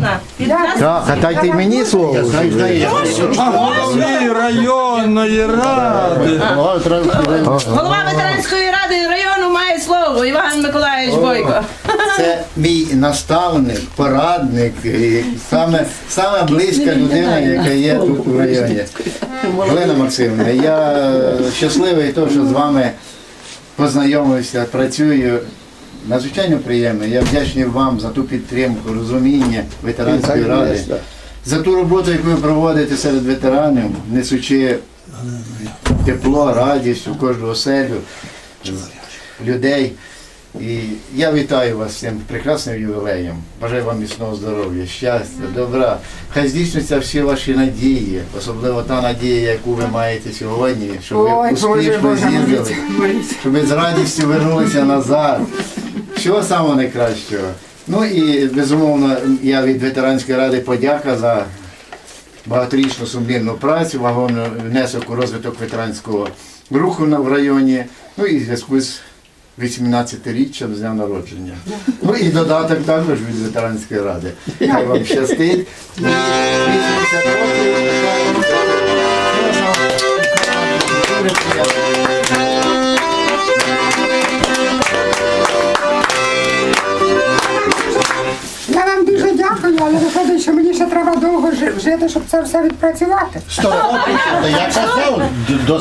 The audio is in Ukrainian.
Україна. Від нас Так, а дайте й мені слово. Голові районної ради. голова ветеранської ради району має слово. Іван Миколаївич Бойко. Це мій наставник, порадник, і саме, саме близька людина, яка є тут у районі. Галина Максимовна, я щасливий, того, що з вами познайомився, працюю. Надзвичайно приємно. Я вдячний вам за ту підтримку, розуміння ветеранської ради, за ту роботу, яку ви проводите серед ветеранів, несучи тепло, радість у кожну оселю людей. І я вітаю вас з цим прекрасним ювілеєм. Бажаю вам міцного здоров'я, щастя, добра. Хай здійсняться всі ваші надії, особливо та надія, яку ви маєте сьогодні, щоб ви Ой, успішно з'їздили, щоб ви з радістю вернулися назад. Всього самого найкращого. Ну і безумовно, я від ветеранської ради подяка за багаторічну сумлінну працю, вагомий внесок у розвиток ветеранського руху в районі, ну і в зв'язку з 18-річчям з дня народження. Ну і додаток також від ветеранської ради. Хай вам щастить. 80 років. Дякую, але виходить, що мені ще треба довго жи- жити, щоб це все відпрацювати. Сто років, я казав, до